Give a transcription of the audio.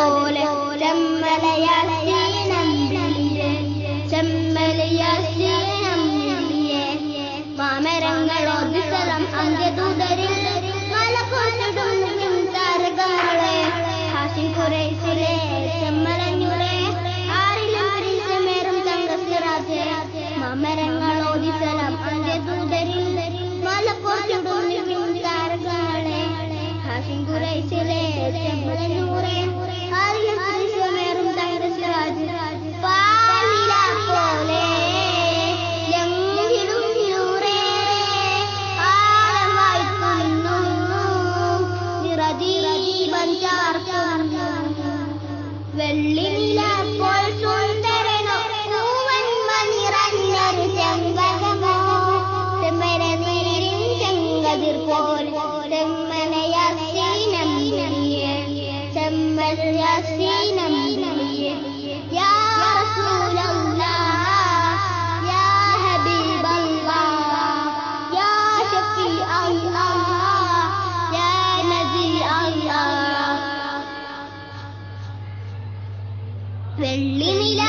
പോലെ ചെമ്മലയാളീനമ്പിയെ ചെമ്മലയാളീനമ്പിയെ മാമരങ്ങളോ ദുസലം അന്ത്യദൂതരിൽ വെള്ളി നിലാപ്പോൾ സുന്ദരനോ പൂവൻ പോൽ ചെമ്മനയാസീനം ചെമ്മനയാസീ വെള്ളി നില